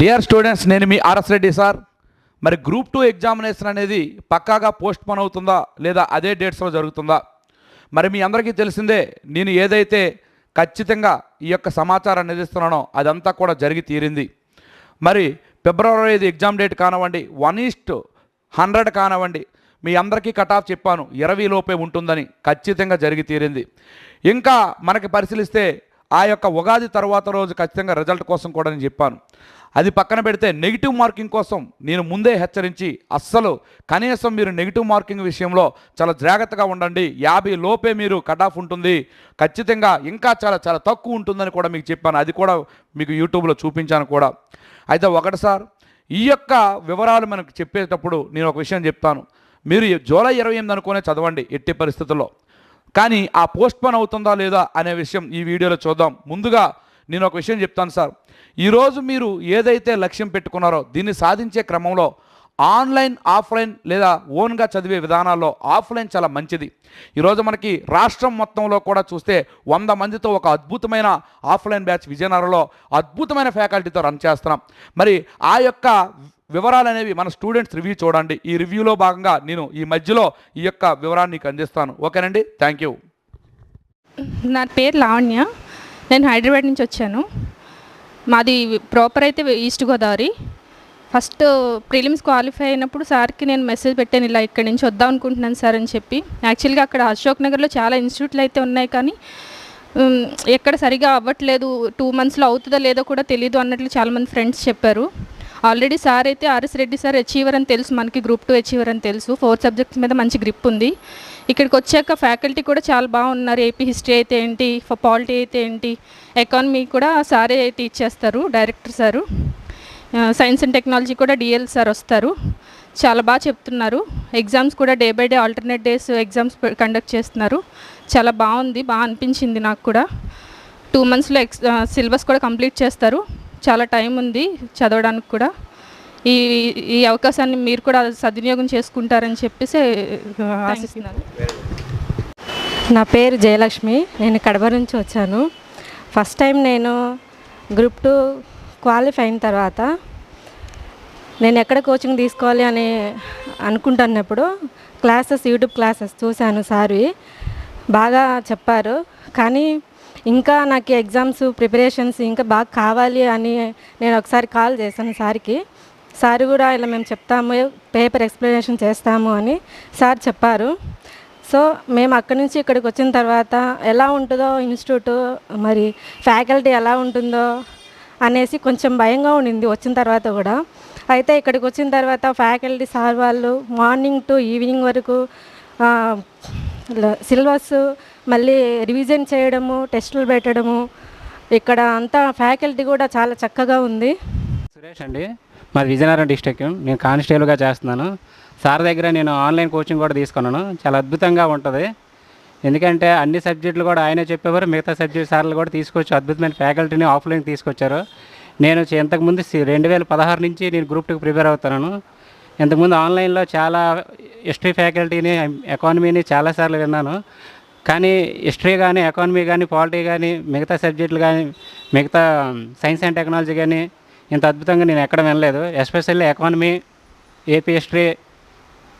Dear students నేను మీ RS Reddy sir. మరి గ్రూప్ టూ ఎగ్జామినేషన్ అనేది పక్కాగా పోస్ట్ పోన్ అవుతుందా లేదా అదే డేట్స్లో జరుగుతుందా? మరి మీ అందరికీ తెలిసిందే నేను ఏదైతే ఖచ్చితంగా ఈ యొక్క సమాచారాన్ని అందిస్తున్నానో అదంతా కూడా జరిగి తీరింది. మరి ఫిబ్రవరి ఐదు ఎగ్జామ్ డేట్ కానివ్వండి వన్ ఈస్ట్ హండ్రెడ్ కానివ్వండి మీ అందరికీ కట్ ఆఫ్ చెప్పాను ఇరవై లోపే ఉంటుందని ఖచ్చితంగా జరిగి తీరింది. ఇంకా మనకి పరిశీలిస్తే ఆ యొక్క ఉగాది తర్వాత రోజు ఖచ్చితంగా రిజల్ట్ కోసం కూడా నేను చెప్పాను. అది పక్కన పెడితే నెగిటివ్ మార్కింగ్ కోసం నేను ముందే హెచ్చరించి అస్సలు కనీసం మీరు నెగిటివ్ మార్కింగ్ విషయంలో చాలా జాగ్రత్తగా ఉండండి. యాభై లోపే మీరు కట్ ఆఫ్ ఉంటుంది. ఖచ్చితంగా ఇంకా చాలా చాలా తక్కువ ఉంటుందని కూడా మీకు చెప్పాను. అది కూడా మీకు యూట్యూబ్లో చూపించాను కూడా. అయితే ఒకటి సార్ ఈ యొక్క వివరాలు మనకు చెప్పేటప్పుడు నేను ఒక విషయం చెప్తాను. మీరు జూలై ఇరవై ఎనిమిది అనుకునే చదవండి ఎట్టి పరిస్థితుల్లో. కానీ ఆ పోస్ట్ పోన్ అవుతుందా లేదా అనే విషయం ఈ వీడియోలో చూద్దాం. ముందుగా నేను ఒక విషయం చెప్తాను సార్. ఈరోజు మీరు ఏదైతే లక్ష్యం పెట్టుకున్నారో దీన్ని సాధించే క్రమంలో ఆన్లైన్ ఆఫ్లైన్ లేదా ఓన్గా చదివే విధానాల్లో ఆఫ్లైన్ చాలా మంచిది. ఈరోజు మనకి రాష్ట్రం మొత్తంలో కూడా చూస్తే వంద మందితో ఒక అద్భుతమైన ఆఫ్లైన్ బ్యాచ్ విజయనగరంలో అద్భుతమైన ఫ్యాకల్టీతో రన్ చేస్తున్నాం. మరి ఆ యొక్క వివరాలు అనేవి మన స్టూడెంట్స్ రివ్యూ చూడండి. ఈ రివ్యూలో భాగంగా నేను ఈ మధ్యలో ఈ యొక్క వివరాన్ని నీకు అందిస్తాను. ఓకేనండి? Thank you. నా పేరు లావణ్య. నేను హైదరాబాద్ నుంచి వచ్చాను. మాది ప్రాపర్ అయితే east Godavari. First prelims qualify అయినప్పుడు సార్కి నేను మెసేజ్ పెట్టాను ఇలా ఇక్కడి నుంచి వద్దాం అనుకుంటున్నాను సార్ అని చెప్పి. యాక్చువల్గా అక్కడ అశోక్ నగర్లో చాలా ఇన్స్టిట్యూట్లు అయితే ఉన్నాయి కానీ ఎక్కడ సరిగా అవ్వట్లేదు టూ మంత్స్లో అవుతుందో లేదో కూడా తెలియదు అన్నట్లు చాలామంది ఫ్రెండ్స్ చెప్పారు. ఆల్రెడీ సార్ అయితే ఆర్ఎస్ రెడ్డి సార్ అచీవర్ అని తెలుసు మనకి గ్రూప్ టూ అచీవర్ అని తెలుసు. ఫోర్ సబ్జెక్ట్స్ మీద మంచి గ్రిప్ ఉంది. ఇక్కడికి వచ్చాక ఫ్యాకల్టీ కూడా చాలా బాగున్నారు. ఏపీ హిస్టరీ అయితే ఏంటి పాలిటీ అయితే ఏంటి ఎకానమీ కూడా సారే టీచ్ చేస్తారు director sir. Science and technology కూడా డిఎల్ సార్ వస్తారు. చాలా బాగా చెప్తున్నారు. ఎగ్జామ్స్ కూడా day by day alternate days exams conduct చేస్తున్నారు. చాలా బాగుంది బాగా అనిపించింది నాకు కూడా. టూ మంత్స్లో ఎక్స్ సిలబస్ కూడా కంప్లీట్ చేస్తారు. చాలా టైం ఉంది చదవడానికి కూడా. ఈ ఈ అవకాశాన్ని మీరు కూడా సద్వినియోగం చేసుకుంటారని చెప్పేసి ఆశిస్తున్నాను. నా పేరు జయలక్ష్మి. నేను కడప నుంచి వచ్చాను. ఫస్ట్ టైం నేను గ్రూప్ టూ క్వాలిఫై అయిన తర్వాత నేను ఎక్కడ కోచింగ్ తీసుకోవాలి అని అనుకుంటున్నప్పుడు క్లాసెస్ యూట్యూబ్ క్లాసెస్ చూశాను సార్వి. బాగా చెప్పారు. కానీ ఇంకా నాకు ఎగ్జామ్స్ ప్రిపరేషన్స్ ఇంకా బాగా కావాలి అని నేను ఒకసారి కాల్ చేశాను సార్కి. సార్ కూడా ఇలా మేము చెప్తాము పేపర్ ఎక్స్ప్లెనేషన్ చేస్తాము అని సార్ చెప్పారు. సో మేము అక్కడి నుంచి ఇక్కడికి వచ్చిన తర్వాత ఎలా ఉంటుందో ఇన్స్టిట్యూట్ మరి ఫ్యాకల్టీ ఎలా ఉంటుందో అనేసి కొంచెం భయంగా ఉండింది వచ్చిన తర్వాత కూడా. అయితే ఇక్కడికి వచ్చిన తర్వాత ఫ్యాకల్టీ సార్ వాళ్ళు మార్నింగ్ టు ఈవినింగ్ వరకు సిలబస్ మళ్ళీ రివిజన్ చేయడము టెస్టులు పెట్టడము ఇక్కడ అంతా ఫ్యాకల్టీ కూడా చాలా చక్కగా ఉంది. సురేష్ అండి మాది విజయనగరం డిస్టిక్ నేను కానిస్టేబుల్గా చేస్తున్నాను. సార్ దగ్గర నేను ఆన్లైన్ కోచింగ్ కూడా తీసుకున్నాను. చాలా అద్భుతంగా ఉంటుంది. ఎందుకంటే అన్ని సబ్జెక్టులు కూడా ఆయనే చెప్పేవారు మిగతా సబ్జెక్ట్ సార్లు కూడా తీసుకొచ్చి అద్భుతమైన ఫ్యాకల్టీని ఆఫ్లైన్ తీసుకొచ్చారు. నేను ఇంతకుముందు రెండు వేల పదహారు నుంచి నేను గ్రూప్ టూకి ప్రిపేర్ అవుతున్నాను. ఇంతకుముందు ఆన్లైన్లో చాలా హిస్టరీ ఫ్యాకల్టీని ఎకానమీని చాలాసార్లు విన్నాను. కానీ హిస్టరీ కానీ ఎకానమీ కానీ పాలిటీ కానీ మిగతా సబ్జెక్టులు కానీ మిగతా సైన్స్ అండ్ టెక్నాలజీ కానీ ఇంత అద్భుతంగా నేను ఎక్కడ వినలేదు. ఎస్పెషల్లీ ఎకానమీ ఏపీ హిస్టరీ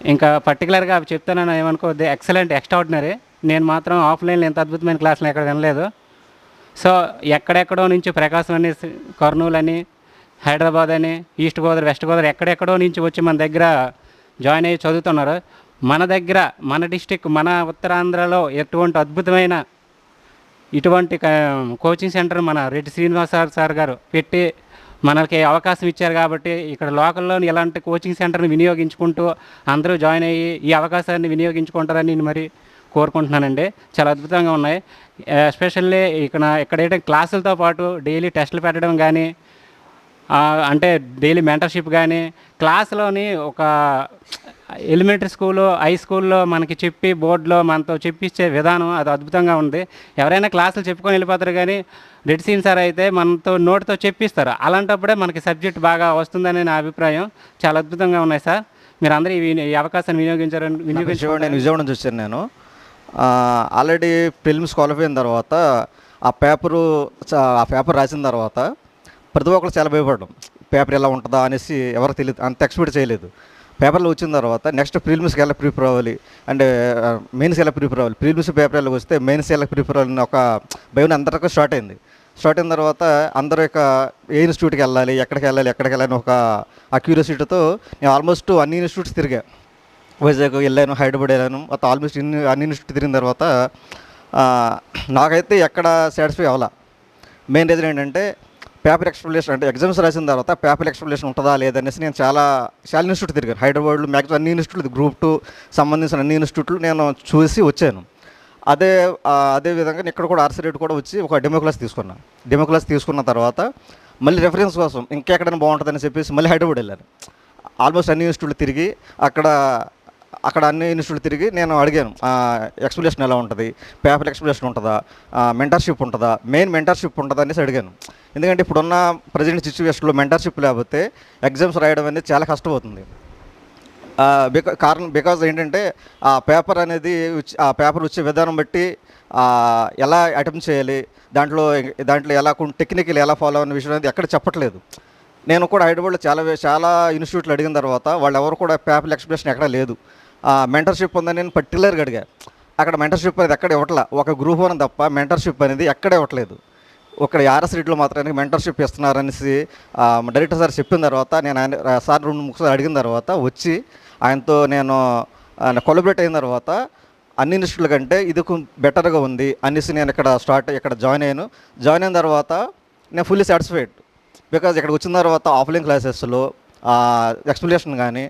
ఇంకా పర్టికులర్గా అవి చెప్తానని ఏమనుకోవద్దు. ఎక్సలెంట్ ఎక్స్ట్రాడినరీ నేను మాత్రం ఆఫ్లైన్లో ఇంత అద్భుతమైన క్లాసులు ఎక్కడ వినలేదు. సో ఎక్కడెక్కడో నుంచి ప్రకాశం అని కర్నూలు అని హైదరాబాద్ అని ఈస్ట్ గోదావరి వెస్ట్ గోదావరి ఎక్కడెక్కడో నుంచి వచ్చి మన దగ్గర జాయిన్ అయ్యి చదువుతున్నారు. మన దగ్గర మన డిస్టిక్ మన ఉత్తరాంధ్రలో ఎటువంటి అద్భుతమైన ఇటువంటి కోచింగ్ సెంటర్ మన రెడ్డి శ్రీనివాస సార్ గారు పెట్టి మనకి అవకాశం ఇచ్చారు కాబట్టి ఇక్కడ లోకల్లో ఇలాంటి కోచింగ్ సెంటర్ని వినియోగించుకుంటూ అందరూ జాయిన్ అయ్యి ఈ అవకాశాన్ని వినియోగించుకుంటారని నేను మరి కోరుకుంటున్నానండి. చాలా అద్భుతంగా ఉన్నాయి. ఎస్పెషల్లీ ఇక్కడ ఇక్కడ ఏంటంటే క్లాసులతో పాటు డైలీ టెస్టులు పెట్టడం కానీ అంటే డైలీ మెంటర్షిప్ కానీ క్లాస్లోని ఒక ఎలిమెంటరీ స్కూలు హై స్కూల్లో మనకి చెప్పి బోర్డులో మనతో చెప్పిచ్చే విధానం అది అద్భుతంగా ఉంది. ఎవరైనా క్లాసులు చెప్పుకొని వెళ్ళిపోతారు కానీ రెడ్ సీన్ సార్ అయితే మనతో నోటితో చెప్పిస్తారు. అలాంటప్పుడే మనకి సబ్జెక్ట్ బాగా వస్తుందని నా అభిప్రాయం. చాలా అద్భుతంగా ఉన్నాయి సార్. మీరు అందరూ ఈ అవకాశాన్ని వినియోగించారని విజయవాడ నేను వినియోగించుకోండి విజయవాడ నుంచి వచ్చాను నేను. ఆల్రెడీ ఫిల్మ్స్ క్వాలిఫై అయిన తర్వాత ఆ పేపరు చ- ఆ పేపర్ రాసిన తర్వాత ప్రతి ఒక్కరు చాలా భయపడడం. పేపర్ ఎలా ఉంటుందా అనేసి ఎవరికి తెలియదు అంత ఎక్స్పెక్ట్ చేయలేదు. పేపర్లో వచ్చిన తర్వాత నెక్స్ట్ ప్రిలిమ్స్కి ఎలా ప్రిపేర్ అవ్వాలి అంటే మెయిన్స్ ఎలా ప్రిపేర్ అవ్వాలి. ప్రిలిమ్స్ పేపర్ ఎలా వస్తే మెయిన్స్ ఎలా ప్రిపేర్ అవ్వాలి ఒక భయం అందరికీ స్టార్ట్ అయింది. స్టార్ట్ అయిన తర్వాత అందరూ యొక్క ఏ ఇన్స్టిట్యూట్కి వెళ్ళాలి ఎక్కడికి వెళ్ళాలి ఎక్కడికి వెళ్ళాలి ఒక ఆ క్యూరియాసిటీతో నేను ఆల్మోస్ట్ అన్ని ఇన్స్టిట్యూట్స్ తిరిగా. వైజాగ్ వెళ్ళాను హైదరాబాద్ వెళ్ళాను మొత్తం ఆల్మోస్ట్ ఇన్ని అన్ని ఇన్స్టిట్యూట్ తిరిగిన తర్వాత నాకైతే ఎక్కడ సాటిస్ఫై అవ్వాల. మెయిన్ రీజన్ ఏంటంటే పేపర్ ఎక్స్ప్లెనేషన్ అంటే ఎగ్జామ్స్ రాసిన తర్వాత పేపర్ ఎక్స్ప్లెనేషన్ ఉంటుందా లేదనేసి నేను చాలా చాలా ఇన్స్టిట్యూట్ తిరిగాను. హైదరాబాద్లో మ్యాక్సిమం అన్ని ఇన్స్టిట్యూట్లు గ్రూప్ టూ సంబంధించిన అన్ని ఇన్స్టిట్యూట్లు నేను చూసి వచ్చాను. అదే అదే విధంగా ఇక్కడ కూడా ఆర్సీ రేట్ కూడా వచ్చి ఒక డెమో క్లాస్ తీసుకున్నాను డెమో క్లాస్ తీసుకున్న తర్వాత మళ్ళీ రెఫరెన్స్ కోసం ఇంకెక్కడైనా బాగుంటుందని చెప్పేసి మళ్ళీ హైదరాబాద్ వెళ్ళాను. ఆల్మోస్ట్ అన్ని ఇన్స్టిట్యూట్లు తిరిగి అక్కడ అక్కడ అన్ని ఇన్స్టిట్యూట్ తిరిగి నేను అడిగాను ఎక్స్ప్లెనేషన్ ఎలా ఉంటుంది? పేపర్ ఎక్స్ప్లెనేషన్ ఉంటుందా? మెంటర్షిప్ ఉంటుందా? మెయిన్ మెంటర్షిప్ ఉంటుందా? అనేసి అడిగాను. ఎందుకంటే ఇప్పుడున్న ప్రజెంట్ సిచ్యువేషన్లో మెంటర్షిప్ లేకపోతే ఎగ్జామ్స్ రాయడం అనేది చాలా కష్టమవుతుంది. బికా కారణం బికాజ్ ఏంటంటే ఆ పేపర్ అనేది ఆ పేపర్ వచ్చే విధానం బట్టి ఎలా అటెంప్ట్ చేయాలి? దాంట్లో దాంట్లో ఎలా టెక్నికల్ ఎలా ఫాలో అనే విషయం అనేది ఎక్కడ చెప్పట్లేదు. నేను కూడా హైదరాబాద్లో చాలా చాలా ఇన్స్టిట్యూట్లు అడిగిన తర్వాత వాళ్ళు ఎవరు కూడా పేపర్ ఎక్స్ప్రెషన్ ఎక్కడ లేదు. మెంటర్షిప్ ఉందని నేను పర్టికులర్గా అడిగా. అక్కడ మెంటర్షిప్ అనేది ఎక్కడ ఇవ్వట్లా? ఒక గ్రూప్ అని తప్ప మెంటర్షిప్ అనేది ఎక్కడ ఇవ్వట్లేదు. ఒక ఆర్ఎస్ రీట్లో మాత్రమే మెంటర్షిప్ ఇస్తున్నారనేసి డైరెక్టర్ సార్ చెప్పిన తర్వాత నేను ఆయన సార్ రెండు ముక్కలు అడిగిన తర్వాత వచ్చి ఆయనతో నేను కొలబరేట్ అయిన తర్వాత అన్ని ఇన్స్టిట్యూట్ల కంటే ఇది బెటర్గా ఉంది అనేసి నేను ఇక్కడ స్టార్ట్ ఇక్కడ జాయిన్ అయ్యాను. జాయిన్ అయిన తర్వాత నేను ఫుల్లీ సాటిస్ఫైడ్ బికాజ్ ఇక్కడికి వచ్చిన తర్వాత ఆఫ్లైన్ క్లాసెస్లో ఎక్స్ప్లెనేషన్ కానీ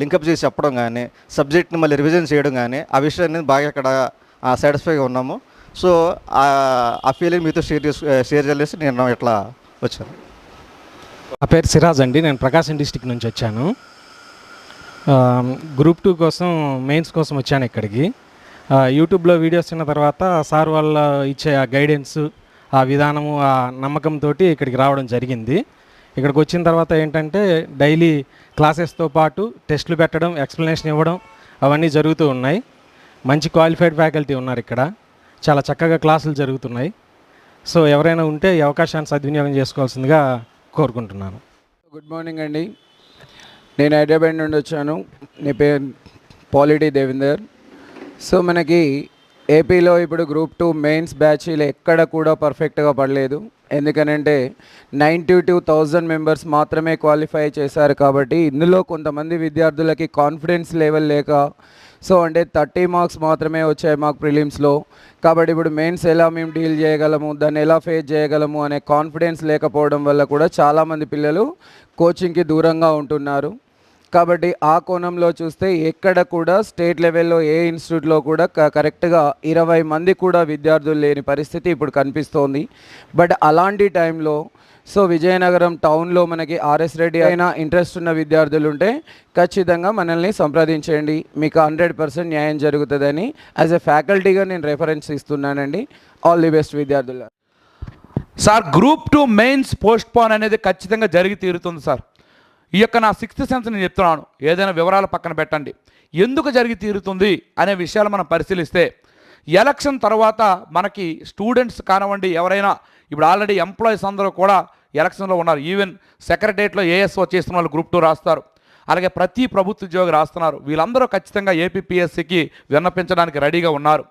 లింకప్ చేసి చెప్పడం కానీ సబ్జెక్ట్ని మళ్ళీ రివిజన్ చేయడం కానీ ఆ విషయాన్ని బాగా ఇక్కడ సాటిస్ఫైగా ఉన్నాము. సో ఆ ఫీలింగ్ మీతో షేర్ చేసు షేర్ చేసి నేను ఇట్లా వచ్చాను. నా పేరు సిరాజ్ అండి. నేను ప్రకాశం డిస్టిక్ నుంచి వచ్చాను. గ్రూప్ టూ కోసం మెయిన్స్ కోసం వచ్చాను ఇక్కడికి. యూట్యూబ్లో వీడియోస్ విన్న తర్వాత సార్ వాళ్ళ ఇచ్చే ఆ గైడెన్స్ ఆ విధానము ఆ నమ్మకంతో ఇక్కడికి రావడం జరిగింది. ఇక్కడికి వచ్చిన తర్వాత ఏంటంటే డైలీ క్లాసెస్తో పాటు టెస్టులు పెట్టడం ఎక్స్ప్లెనేషన్ ఇవ్వడం అవన్నీ జరుగుతూ ఉన్నాయి. మంచి క్వాలిఫైడ్ ఫ్యాకల్టీ ఉన్నారు ఇక్కడ. చాలా చక్కగా క్లాసులు జరుగుతున్నాయి. సో ఎవరైనా ఉంటే ఈ అవకాశాన్ని సద్వినియోగం చేసుకోవాల్సిందిగా కోరుకుంటున్నాను. గుడ్ మార్నింగ్ అండి. నేను హైదరాబాద్ నుండి వచ్చాను. నీ పేరు పాలిటీ దేవేందర్. సో మనకి ఏపీలో ఇప్పుడు గ్రూప్ టూ మెయిన్స్ బ్యాచీలు ఎక్కడ కూడా పర్ఫెక్ట్గా పడలేదు. ఎందుకనంటే నైంటీ టూ థౌజండ్ మెంబర్స్ మాత్రమే క్వాలిఫై చేశారు కాబట్టి ఇందులో కొంతమంది విద్యార్థులకి కాన్ఫిడెన్స్ లెవెల్ లేక సో అంటే థర్టీ మార్క్స్ మాత్రమే వచ్చాయి మాకు ప్రిలిమ్స్లో. కాబట్టి ఇప్పుడు మెయిన్స్ ఎలా మేము డీల్ చేయగలము దాన్ని ఎలా ఫేస్ చేయగలము అనే కాన్ఫిడెన్స్ లేకపోవడం వల్ల కూడా చాలామంది పిల్లలు కోచింగ్కి దూరంగా ఉంటున్నారు. కాబట్టి ఆ కోణంలో చూస్తే ఎక్కడ కూడా స్టేట్ లెవెల్లో ఏ ఇన్స్టిట్యూట్లో కూడా క- కరెక్ట్గా ఇరవై మంది కూడా విద్యార్థులు లేని పరిస్థితి ఇప్పుడు కనిపిస్తోంది. బట్ అలాంటి టైంలో సో విజయనగరం టౌన్లో మనకి ఆర్ఎస్ రెడ్డి అయినా ఇంట్రెస్ట్ ఉన్న విద్యార్థులు ఉంటే ఖచ్చితంగా మనల్ని సంప్రదించండి. మీకు హండ్రెడ్ పర్సెంట్ న్యాయం జరుగుతుందని యాజ్ ఎ ఫ్యాకల్టీగా నేను రెఫరెన్స్ ఇస్తున్నానండి. ఆల్ ది బెస్ట్ విద్యార్థులు sir group two mains postpone అనేది ఖచ్చితంగా జరిగి తీరుతుంది సార్. ఈ యొక్క నా సిక్స్త్ సెన్స్ నేను చెప్తున్నాను. ఏదైనా వివరాలు పక్కన పెట్టండి. ఎందుకు జరిగి తీరుతుంది అనే విషయాలు మనం పరిశీలిస్తే ఎలక్షన్ తర్వాత మనకి స్టూడెంట్స్ కానివ్వండి ఎవరైనా ఇప్పుడు ఆల్రెడీ ఎంప్లాయీస్ అందరూ కూడా ఎలక్షన్లో ఉన్నారు. ఈవెన్ సెక్రటరియట్లో ఏఎస్ఓ చేస్తున్న వాళ్ళు గ్రూప్ టూ రాస్తారు. అలాగే ప్రతి ప్రభుత్వ ఉద్యోగి రాస్తున్నారు. వీళ్ళందరూ ఖచ్చితంగా ఏపీపీఎస్సికి విన్నపించడానికి రెడీగా ఉన్నారు.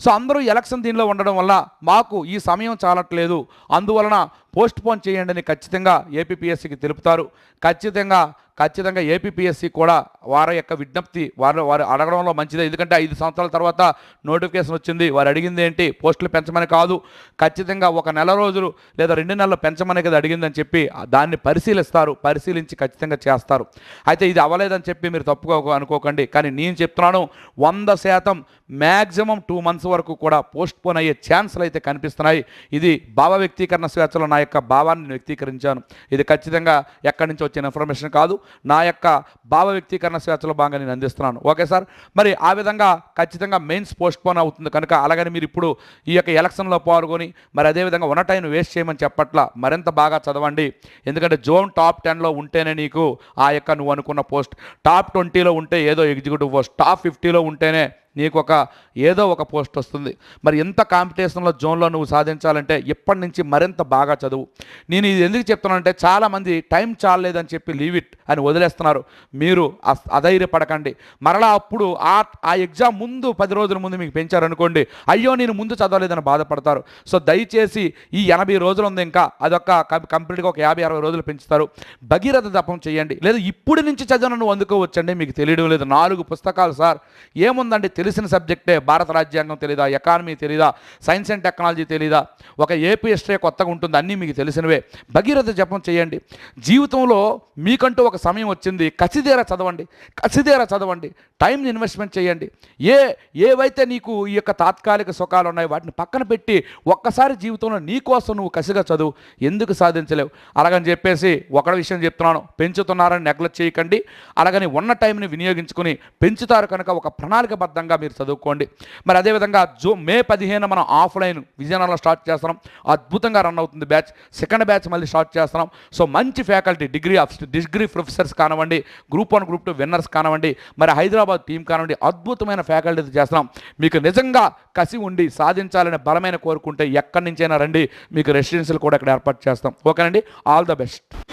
సో అందరూ ఎలక్షన్ దీనిలో ఉండడం వల్ల మాకు ఈ సమయం చాలట్లేదు. అందువలన పోస్ట్ పోన్ చేయండి అని ఖచ్చితంగా ఏపీపీఎస్సీకి తెలుపుతారు. ఖచ్చితంగా ఖచ్చితంగా ఏపీపీఎస్సీ కూడా వారి యొక్క విజ్ఞప్తి వారు వారు అడగడంలో మంచిదే. ఎందుకంటే ఐదు సంవత్సరాల తర్వాత నోటిఫికేషన్ వచ్చింది. వారు అడిగింది ఏంటి? పోస్టులు పెంచమని కాదు. ఖచ్చితంగా ఒక నెల రోజులు లేదా రెండు నెలలు పెంచమని కదా అడిగిందని చెప్పి దాన్ని పరిశీలిస్తారు. పరిశీలించి ఖచ్చితంగా చేస్తారు. అయితే ఇది అవ్వలేదని చెప్పి మీరు తప్పుగా అనుకోకండి. కానీ నేను చెప్తున్నాను వంద శాతం మ్యాక్సిమం టూ మంత్స్ వరకు కూడా పోస్ట్ పోన్ అయ్యే ఛాన్సులు అయితే కనిపిస్తున్నాయి. ఇది భావ వ్యక్తీకరణ స్వేచ్ఛలో నా యొక్క భావాన్ని వ్యక్తీకరించాను. ఇది ఖచ్చితంగా ఎక్కడి నుంచి వచ్చిన ఇన్ఫర్మేషన్ కాదు. నా యొక్క భావ వ్యక్తీకరణ స్వేచ్ఛలో భాగంగా నేను అందిస్తున్నాను. Okay sir? మరి ఆ విధంగా ఖచ్చితంగా మెయిన్స్ పోస్ట్పోన్ అవుతుంది కనుక అలాగని మీరు ఇప్పుడు ఈ యొక్క ఎలక్షన్లో పాల్గొని మరి అదేవిధంగా ఉన్న టైం వేస్ట్ చేయమని చెప్పట్ల మరింత బాగా చదవండి. ఎందుకంటే జోన్ టాప్ టెన్లో ఉంటేనే నీకు ఆ యొక్క నువ్వు అనుకున్న పోస్ట్ టాప్ ట్వంటీలో ఉంటే ఏదో ఎగ్జిక్యూటివ్ పోస్ట్ టాప్ ఫిఫ్టీలో ఉంటేనే నీకు ఒక ఏదో ఒక పోస్ట్ వస్తుంది. మరి ఎంత కాంపిటీషన్లో జోన్లో నువ్వు సాధించాలంటే ఇప్పటి నుంచి మరింత బాగా చదువు. నేను ఇది ఎందుకు చెప్తున్నానంటే చాలామంది టైం చాలలేదని చెప్పి లీవ్ ఇట్ అని వదిలేస్తున్నారు. మీరు అస్- అధైర్యపడకండి. మరలా అప్పుడు ఆ ఆ ఎగ్జామ్ ముందు పది రోజుల ముందు మీకు పెంచారనుకోండి అయ్యో నేను ముందు చదవలేదని బాధపడతారు. సో దయచేసి ఈ ఎనభై రోజులు ఉంది ఇంకా అదొక కం- కంప్లీట్గా ఒక యాభై అరవై రోజులు పెంచుతారు. భగీరథ జపం చేయండి. లేదా ఇప్పుడు నుంచి చదివిన నువ్వు అందుకోవచ్చండి మీకు తెలియడం లేదు. నాలుగు పుస్తకాలు సార్. ఏముందండి తెలిసిన సబ్జెక్టే భారత రాజ్యాంగం తెలీదా ఎకానమీ తెలీదా సైన్స్ అండ్ టెక్నాలజీ తెలీదా? ఒక ఏపీ హిస్టరీ కొత్తగా ఉంటుంది అన్నీ మీకు తెలిసినవే. భగీరథ జపం చేయండి. జీవితంలో మీకంటూ ఒక సమయం వచ్చింది. కసిదేరా చదవండి. కసిదేరా చదవండి. టైంని ఇన్వెస్ట్మెంట్ చేయండి. ఏ ఏవైతే నీకు ఈ యొక్క తాత్కాలిక సుఖాలు ఉన్నాయో వాటిని పక్కన పెట్టి ఒక్కసారి జీవితంలో నీకోసం నువ్వు కసిగా చదువు. ఎందుకు సాధించలేవు? అలాగని చెప్పేసి ఒక విషయం చెప్తున్నాను. పెంచుతున్నారని నెగ్లెక్ట్ చేయకండి. అలాగని ఉన్న టైంని వినియోగించుకుని పెంచుతారు కనుక ఒక ప్రణాళికబద్ధంగా మీరు చదువుకోండి. మరి అదేవిధంగా జూ మే పదిహేను మనం ఆఫ్లైన్ విజయనగరంలో స్టార్ట్ చేస్తున్నాం. అద్భుతంగా రన్ అవుతుంది బ్యాచ్. సెకండ్ బ్యాచ్ మళ్ళీ స్టార్ట్ చేస్తున్నాం. సో మంచి faculty degree of degree professors కానివ్వండి group one group two winners కానివ్వండి మరి హైదరాబాద్ టీం కానివ్వండి అద్భుతమైన ఫ్యాకల్టీ చేస్తున్నాం. మీకు నిజంగా కసి ఉండి సాధించాలని బలమైన కోరుకుంటే ఎక్కడి నుంచైనా రండి. మీకు రెసిడెన్షియల్ కూడా ఇక్కడ ఏర్పాటు చేస్తాం. ఓకేనండి? All the best.